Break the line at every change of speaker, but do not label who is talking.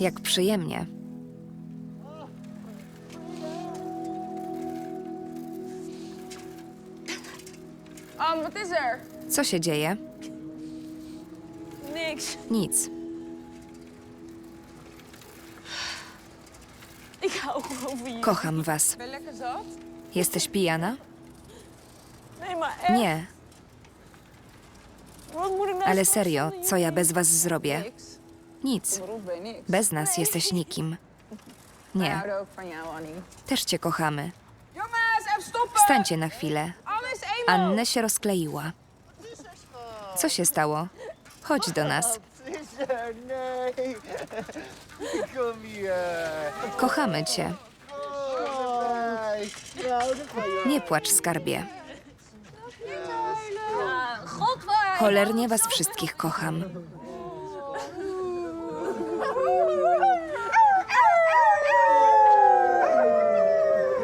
Jak przyjemnie.
Um, is?
Co się dzieje?
Niks.
Nic.
Ik hou gewoon van je.
Kocham was.
Ben je lekker zat?
Jesteś pijana?
Nee, maar echt.
Nie,
Wat moet ik nou
ale serio, co ja bez was zrobię?
Niks.
Nic. Bez nas jesteś nikim. Nie, też cię kochamy. Wstańcie na chwilę. Annę się rozkleiła. Co się stało? Chodź do nas. Kochamy cię. Nie płacz, skarbie. Cholernie was wszystkich kocham.